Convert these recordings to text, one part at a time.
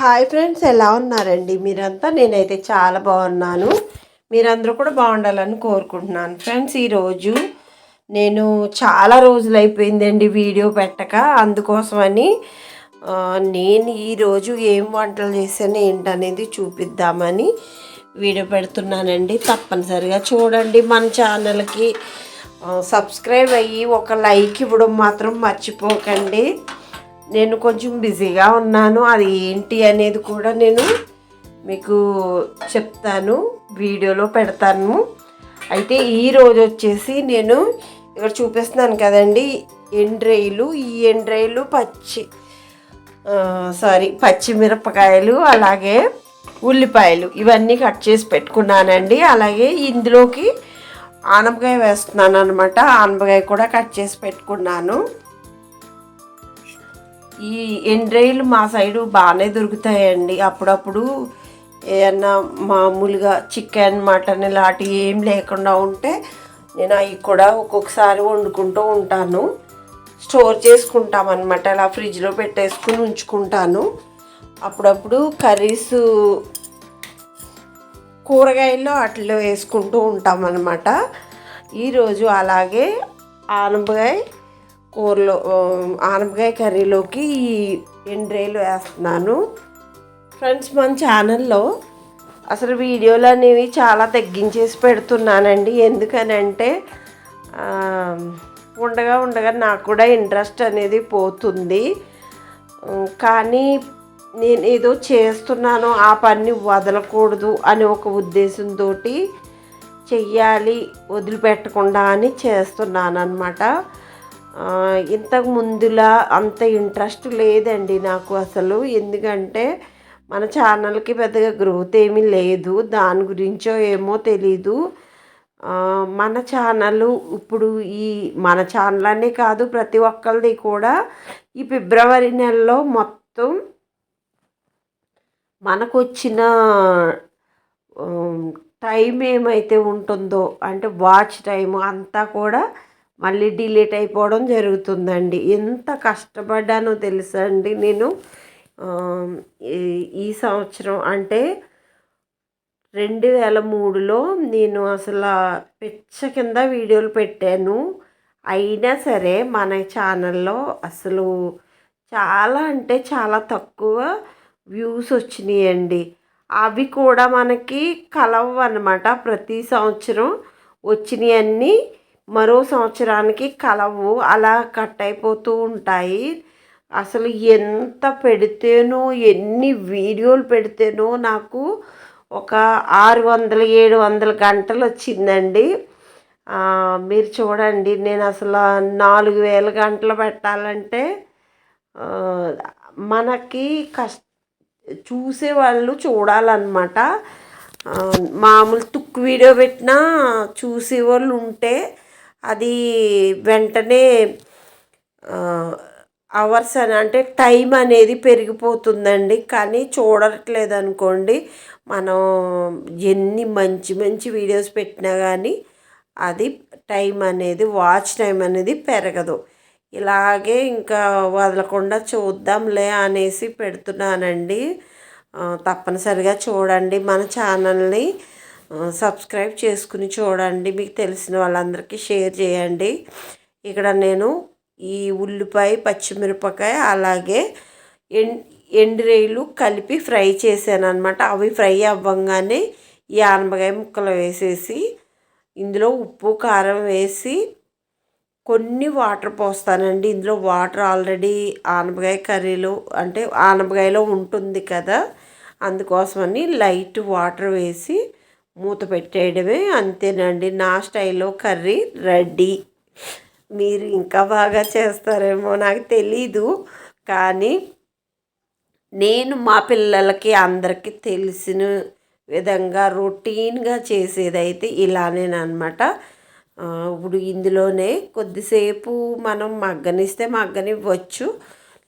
Hi friends ఎలా ఉన్నారండి? మీరంతా? నేనైతే చాలా బాగున్నాను. మీరందరూ కూడా బాగుండాలని కోరుకుంటున్నాను. ఫ్రెండ్స్ ఈరోజు నేను చాలా రోజులు అయిపోయిందండి వీడియో పెట్టక. అందుకోసమని నేను ఈరోజు ఏం వంటలు చేశాను ఏంటనేది చూపిద్దామని వీడియో పెడుతున్నానండి. తప్పనిసరిగా చూడండి మన ఛానల్కి. సబ్స్క్రైబ్ అయ్యి ఒక లైక్ ఇవ్వడం మాత్రం మర్చిపోకండి. నేను కొంచెం బిజీగా ఉన్నాను. అది ఏంటి అనేది కూడా నేను మీకు చెప్తాను. వీడియోలో పెడతాను. అయితే ఈ రోజు వచ్చేసి నేను ఇక్కడ చూపిస్తున్నాను కదండి. ఎండ్రేయిలు ఈ ఎండ్రేయిలు పచ్చి సారీ పచ్చిమిరపకాయలు అలాగే ఉల్లిపాయలు ఇవన్నీ కట్ చేసి పెట్టుకున్నానండి. అలాగే ఇందులోకి ఆనపకాయ వేస్తున్నాను అనమాట ఆనపకాయ కూడా కట్ చేసి పెట్టుకున్నాను. ఈ ఎండ్రైలు మా సైడు బాగానే దొరుకుతాయండి. అప్పుడప్పుడు ఏమన్నా మామూలుగా చికెన్ మటన్ ఇలాంటివి ఏం లేకుండా ఉంటే నేను అవి కూడా ఒక్కొక్కసారి వండుకుంటూ ఉంటాను. స్టోర్ చేసుకుంటాం అనమాట అలా ఫ్రిడ్జ్లో పెట్టేసుకుని ఉంచుకుంటాను. అప్పుడప్పుడు కర్రీస్ కూరగాయల్లో అట్లా వేసుకుంటూ ఉంటాం అనమాట ఈరోజు అలాగే ఆనపకాయ కూరలో ఆనపకాయ కర్రీలోకి ఈ ఎండ్రేలు వేస్తున్నాను. ఫ్రెండ్స్ మన ఛానల్లో అసలు వీడియోలు అనేవి చాలా తగ్గించేసి పెడుతున్నానండి. ఎందుకనంటే ఉండగా ఉండగా నాకు కూడా ఇంట్రెస్ట్ అనేది పోతుంది. కానీ నేను ఏదో చేస్తున్నాను ఆ పని వదలకూడదు అనే ఒక ఉద్దేశంతో చెయ్యాలి వదిలిపెట్టకుండా అని చేస్తున్నాను అనమాట ఇంతకు ముందులా అంత ఇంట్రెస్ట్ లేదండి నాకు అసలు. ఎందుకంటే మన ఛానల్కి పెద్దగా గ్రోత్ ఏమీ లేదు. దాని గురించో ఏమో తెలీదు. మన ఛానల్ ఇప్పుడు ఈ మన ఛానల్ అనే కాదు ప్రతి ఒక్కరిది కూడా ఈ ఫిబ్రవరి నెలలో మొత్తం మనకు వచ్చిన టైం ఏమైతే ఉంటుందో అంటే వాచ్ టైం అంతా కూడా మళ్ళీ డిలీట్ అయిపోవడం జరుగుతుందండి. ఎంత కష్టపడ్డానో తెలుసా అండి నేను? ఈ- సంవత్సరం అంటే రెండు వేల మూడులో నేను అసలు పిచ్చ కింద వీడియోలు పెట్టాను. అయినా సరే మన ఛానల్లో అసలు చాలా అంటే చాలా తక్కువ వ్యూస్ వచ్చినాయండి. అవి కూడా మనకి కలవన్నమాట. ప్రతి సంవత్సరం వచ్చినాయన్నీ మరో సంవత్సరానికి కలవు అలా కట్ అయిపోతూ ఉంటాయి. అసలు ఎంత పెడితేనో ఎన్ని వీడియోలు పెడితేనో నాకు ఒక ఆరు వందల ఏడు వందల గంటలు వచ్చిందండి. మీరు చూడండి నేను అసలు నాలుగు వేల గంటలు పెట్టాలంటే మనకి కష్ట చూసేవాళ్ళు చూడాలన్నమాట. మామూలు తుక్కు వీడియో పెట్టినా చూసేవాళ్ళు ఉంటే అది వెంటనే అవర్స్ అని అంటే టైం అనేది పెరిగిపోతుందండి. కానీ చూడట్లేదు అనుకోండి మనం ఎన్ని మంచి మంచి వీడియోస్ పెట్టినా కానీ అది టైం అనేది వాచ్ టైం అనేది పెరగదు. ఇలాగే ఇంకా వదలకుండా చూద్దాంలే అనేసి పెడుతున్నానండి. తప్పనిసరిగా చూడండి మన ఛానల్ని. సబ్స్క్రైబ్ చేసుకుని చూడండి. మీకు తెలిసిన వాళ్ళందరికీ షేర్ చేయండి. ఇక్కడ నేను ఈ ఉల్లిపాయ పచ్చిమిరపకాయ అలాగే ఎం ఎండురేలు కలిపి ఫ్రై చేశాను అనమాట అవి ఫ్రై అవ్వంగానే ఈ ఆనపకాయ ముక్కలు వేసేసి ఇందులో ఉప్పు కారం వేసి కొన్ని వాటర్ పోస్తానండి. ఇందులో వాటర్ ఆల్రెడీ ఆనపకాయ కర్రీలో అంటే ఆనపకాయలో ఉంటుంది కదా అందుకోసమని లైట్ వాటర్ వేసి మూత పెట్టేయడమే అంతేనండి. నా స్టైల్లో కర్రీ రెడీ. మీరు ఇంకా బాగా చేస్తారేమో నాకు తెలీదు. కానీ నేను మా పిల్లలకి అందరికీ తెలిసిన విధంగా రొటీన్గా చేసేదైతే ఇలానేనమాట ఇప్పుడు ఇందులోనే కొద్దిసేపు మనం మగ్గనిస్తే మగ్గనివ్వచ్చు.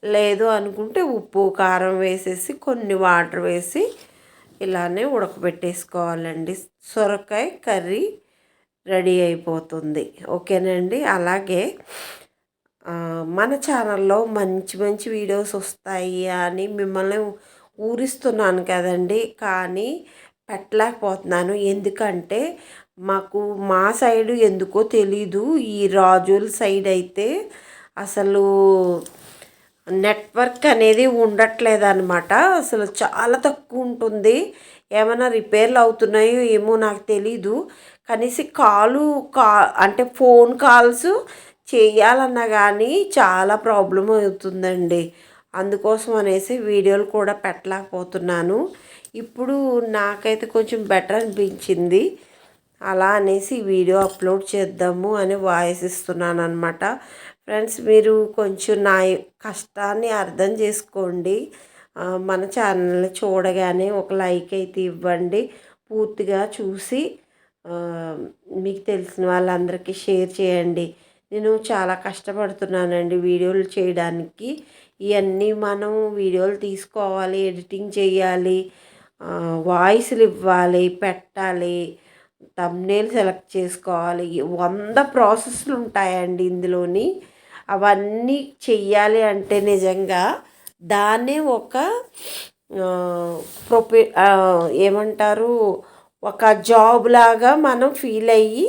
లేదు అనుకుంటే ఉప్పు కారం వేసేసి కొన్ని వాటర్ వేసి ఇలానే ఉడకబెట్టేసుకోవాలండి. సొరకాయ కర్రీ రెడీ అయిపోతుంది. ఓకేనండి అలాగే మన ఛానల్లో మంచి మంచి వీడియోస్ వస్తాయి అని మిమ్మల్ని ఊరిస్తున్నాను కదండి. కానీ పెట్టలేకపోతున్నాను. ఎందుకంటే మాకు మా సైడు ఎందుకో తెలీదు. ఈ రాజుల సైడ్ అయితే అసలు నెట్వర్క్ అనేది ఉండట్లేదు అనమాట అసలు చాలా తక్కువ ఉంటుంది. ఏమైనా రిపేర్లు అవుతున్నాయో ఏమో నాకు తెలీదు. కనీసం కాలు కా అంటే ఫోన్ కాల్స్ చేయాలన్నా కానీ చాలా ప్రాబ్లం అవుతుందండి. అందుకోసం అనేసి వీడియోలు కూడా పెట్టలేకపోతున్నాను. ఇప్పుడు నాకైతే కొంచెం బెటర్ అనిపించింది. అలా అనేసి వీడియో అప్లోడ్ చేద్దాము అని వాయిస్ ఇస్తున్నాను అనమాట ఫ్రెండ్స్ మీరు కొంచెం నా కష్టాన్ని అర్థం చేసుకోండి. మన ఛానల్ చూడగానే ఒక లైక్ అయితే ఇవ్వండి. పూర్తిగా చూసి మీకు తెలిసిన వాళ్ళందరికీ షేర్ చేయండి. నేను చాలా కష్టపడుతున్నానండి వీడియోలు చేయడానికి. ఇవన్నీ మనం వీడియోలు తీసుకోవాలి ఎడిటింగ్ చేయాలి వాయిస్లు ఇవ్వాలి పెట్టాలి తమ్నేల్ సెలెక్ట్ చేసుకోవాలి. వంద ప్రాసెస్లు ఉంటాయండి ఇందులోని. అవన్నీ చెయ్యాలి అంటే నిజంగా దాన్నే ఒక ప్రొపె ఏమంటారు ఒక జాబ్ లాగా మనం ఫీల్ అయ్యి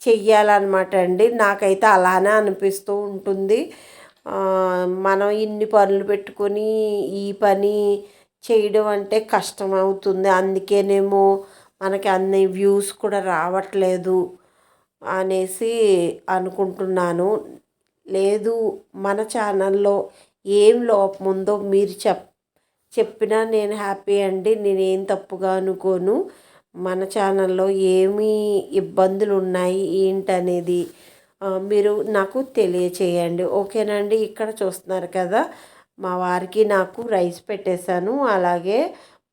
చెయ్యాలన్నమాట అండి. నాకైతే అలానే అనిపిస్తూ ఉంటుంది. మనం ఇన్ని పనులు పెట్టుకొని ఈ పని చేయడం అంటే కష్టం అవుతుంది అందుకేనేమో మనకి అన్ని వ్యూస్ కూడా రావట్లేదు అనేసి అనుకుంటున్నాను. లేదు మన ఛానల్లో ఏం లోపం ఉందో మీరు చెప్ చెప్పినా నేను హ్యాపీ అండి నేనేం తప్పుగా అనుకోను. మన ఛానల్లో ఏమి ఇబ్బందులు ఉన్నాయి ఏంటనేది మీరు నాకు తెలియచేయండి. ఓకేనండి ఇక్కడ చూస్తున్నారు కదా మా వారికి నాకు రైస్ పెట్టేశాను. అలాగే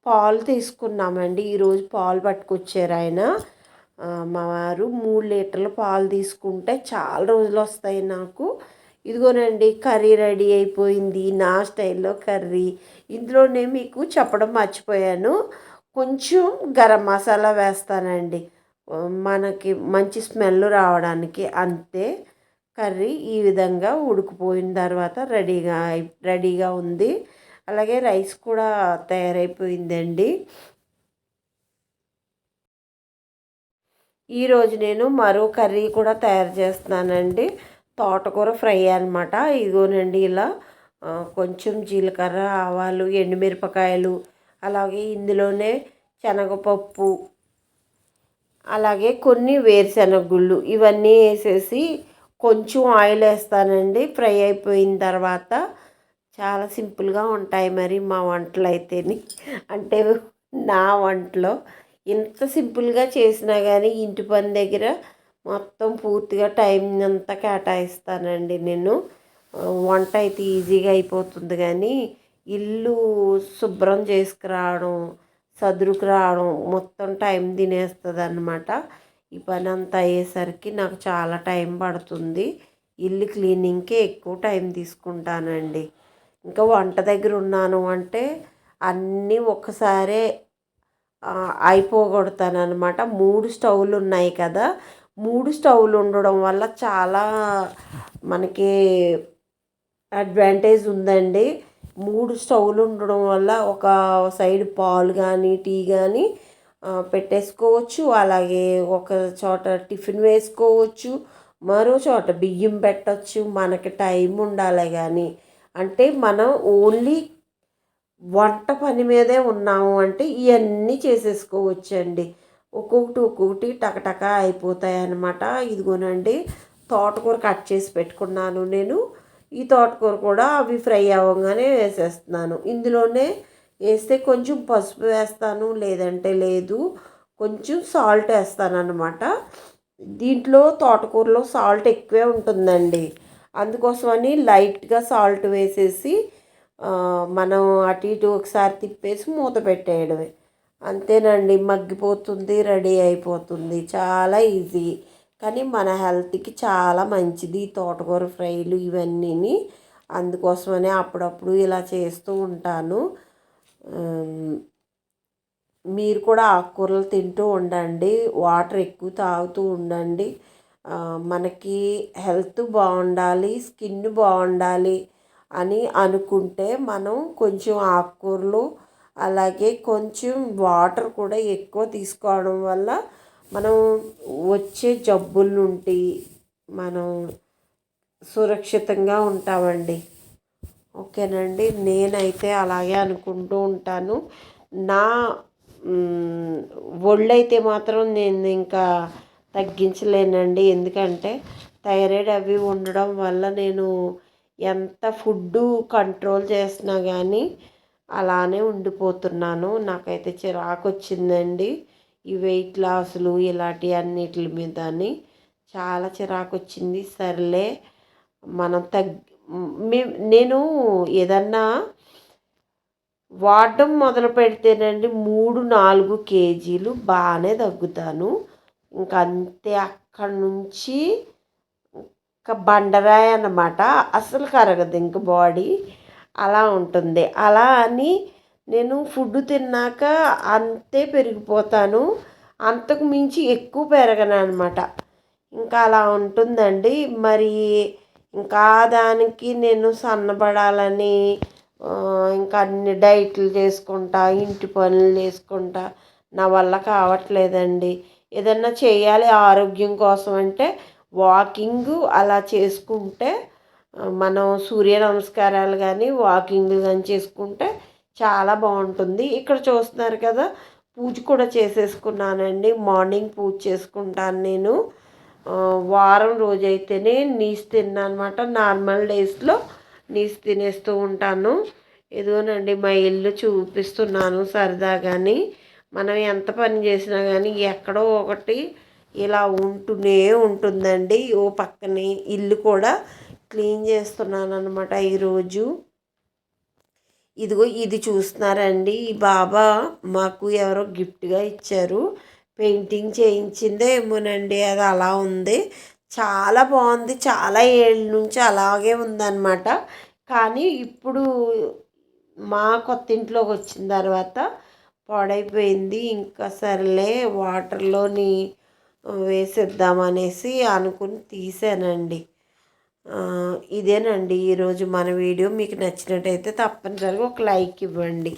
పాలు తీసుకున్నామండి. ఈరోజు పాలు పట్టుకొచ్చారు ఆయన. మా వారు మూడు లీటర్ల పాలు తీసుకుంటే చాలా రోజులు వస్తాయి నాకు. ఇదిగోనండి కర్రీ రెడీ అయిపోయింది. నా స్టైల్లో కర్రీ. ఇందులోనే మీకు చెప్పడం మర్చిపోయాను. కొంచెం గరం మసాలా వేస్తానండి. మనకి మంచి స్మెల్ రావడానికి అంతే. కర్రీ ఈ విధంగా ఉడికిపోయిన తర్వాత రెడీగా రెడీగా ఉంది. అలాగే రైస్ కూడా తయారైపోయిందండి. ఈరోజు నేను మరో కర్రీ కూడా తయారు చేస్తున్నానండి. తోటకూర ఫ్రై అనమాట ఇదిగోనండి ఇలా కొంచెం జీలకర్ర ఆవాలు ఎండుమిరపకాయలు అలాగే ఇందులోనే శనగపప్పు అలాగే కొన్ని వేరుశెనగ గుళ్ళు ఇవన్నీ వేసేసి కొంచెం ఆయిల్ వేస్తానండి. ఫ్రై అయిపోయిన తర్వాత చాలా సింపుల్గా ఉంటాయి మరి మా వంటలు అయితేని అంటే నా వంటలో ఇంత సింపుల్గా చేసినా కానీ ఇంటి పని దగ్గర మొత్తం పూర్తిగా టైం అంతా కేటాయిస్తానండి నేను. వంట అయితే ఈజీగా అయిపోతుంది కానీ ఇల్లు శుభ్రం చేసుకురావడం సదురుకు రావడం మొత్తం టైం తినేస్తుంది అనమాట ఈ పని అంతా అయ్యేసరికి నాకు చాలా టైం పడుతుంది. ఇల్లు క్లీనింగ్కే ఎక్కువ టైం తీసుకుంటానండి. ఇంకా వంట దగ్గర ఉన్నాను అంటే అన్నీ ఒక్కసారే అయిపోగొడతాను అనమాట మూడు స్టవ్లు ఉన్నాయి కదా. మూడు స్టవ్లు ఉండడం వల్ల చాలా మనకి అడ్వాంటేజ్ ఉందండి. మూడు స్టవ్లు ఉండడం వల్ల ఒక సైడ్ పాలు కానీ టీ కానీ పెట్టేసుకోవచ్చు. అలాగే ఒక చోట టిఫిన్ వేసుకోవచ్చు. మరో చోట బియ్యం పెట్టచ్చు. మనకి టైం ఉండాలి కానీ అంటే మనం ఓన్లీ వంట పని మీదే ఉన్నాము అంటే ఇవన్నీ చేసేసుకోవచ్చండి. ఒక్కొక్కటి ఒక్కొక్కటి టకటక అయిపోతాయి అన్నమాట ఇదిగోనండి తోటకూర కట్ చేసి పెట్టుకున్నాను నేను. ఈ తోటకూర కూడా అవి ఫ్రై అవ్వగానే వేసేస్తున్నాను. ఇందులోనే వేస్తే కొంచెం పసుపు వేస్తాను లేదంటే లేదు. కొంచెం సాల్ట్ వేస్తాను అనమాట దీంట్లో తోటకూరలో సాల్ట్ ఎక్కువే ఉంటుందండి. అందుకోసమని లైట్గా సాల్ట్ వేసేసి మనం అటు ఇటు ఒకసారి తిప్పేసి మూత పెట్టేయడమే. అంతేనండి మగ్గిపోతుంది రెడీ అయిపోతుంది. చాలా ఈజీ. కానీ మన హెల్త్కి చాలా మంచిది తోటకూర ఫ్రైలు ఇవన్నీ అందుకోసమనే అప్పుడప్పుడు ఇలా చేస్తూ ఉంటాను. మీరు కూడా ఆకుకూరలు తింటూ ఉండండి. వాటర్ ఎక్కువ తాగుతూ ఉండండి. మనకి హెల్త్ బాగుండాలి స్కిన్ బాగుండాలి. అని అనుకుంటే మనం కొంచెం ఆకుకూరలు అలాగే కొంచెం వాటర్ కూడా ఎక్కువ తీసుకోవడం వల్ల మనం వచ్చే జబ్బుల నుండి మనం సురక్షితంగా ఉంటామండి. ఓకేనండి నేనైతే అలాగే అనుకుంటూ ఉంటాను. నా ఒళ్ళైతే మాత్రం నేను ఇంకా తగ్గించలేనండి. ఎందుకంటే థైరాయిడ్ అవి ఉండడం వల్ల నేను ఎంత ఫుడ్ కంట్రోల్ చేసినా కానీ అలానే ఉండిపోతున్నాను. నాకైతే చిరాకు వచ్చిందండి ఈ వెయిట్ లాస్లు ఇలాంటి అన్నిటి మీద చాలా చిరాకు వచ్చింది సర్లే మనం తగ్ నేను ఏదన్నా వాడడం మొదలు పెడితేనండి మూడు నాలుగు కేజీలు బాగానే తగ్గుతాను. ఇంకా అంతే అక్కడి నుంచి ఇంకా బండరాయి అన్నమాట. అసలు కరగదు ఇంక బాడీ. అలా ఉంటుంది. అలా అని నేను ఫుడ్ తిన్నాక అంతే పెరిగిపోతాను. అంతకు మించి ఎక్కువ పెరగను అనమాట ఇంకా అలా ఉంటుందండి. మరి ఇంకా దానికి నేను సన్నబడాలని ఇంకా అన్ని డైట్లు చేసుకుంటా ఇంటి పనులు చేసుకుంటా నా వల్ల కావట్లేదండి. ఏదన్నా చేయాలి ఆరోగ్యం కోసం అంటే వాకింగ్ అలా చేసుకుంటే మనం సూర్య నమస్కారాలు కానీ వాకింగ్ కానీ చేసుకుంటే చాలా బాగుంటుంది. ఇక్కడ చూస్తున్నారు కదా పూజ కూడా చేసేసుకున్నానండి. మార్నింగ్ పూజ చేసుకుంటాను నేను. వారం రోజైతేనే నీస్ తిన్నానమాట. అనమాట నార్మల్ డేస్లో నీస్ తినేస్తూ ఉంటాను. ఇదిగోనండి మా ఇల్లు చూపిస్తున్నాను సరదాగాని. మనం ఎంత పని చేసినా కానీ ఎక్కడో ఒకటి ఇలా ఉంటూనే ఉంటుందండి. ఓ పక్కనే ఇల్లు కూడా క్లీన్ చేస్తున్నాను అనమాట ఈరోజు. ఇదిగో ఇది చూస్తున్నారండి. ఈ బాబా మాకు ఎవరో గిఫ్ట్గా ఇచ్చారు. పెయింటింగ్ చేయించిందే ఏమోనండి. అది అలా ఉంది. చాలా బాగుంది. చాలా ఏళ్ళ నుంచి అలాగే ఉందన్నమాట. కానీ ఇప్పుడు మా కొత్త ఇంట్లోకి వచ్చిన తర్వాత పాడైపోయింది. ఇంకా సర్లే వాటర్లోని వేసేద్దామనేసి అనుకుని తీసానండి. ఇదేనండి ఈరోజు మన వీడియో. మీకు నచ్చినట్టయితే తప్పనిసరిగా ఒక లైక్ ఇవ్వండి.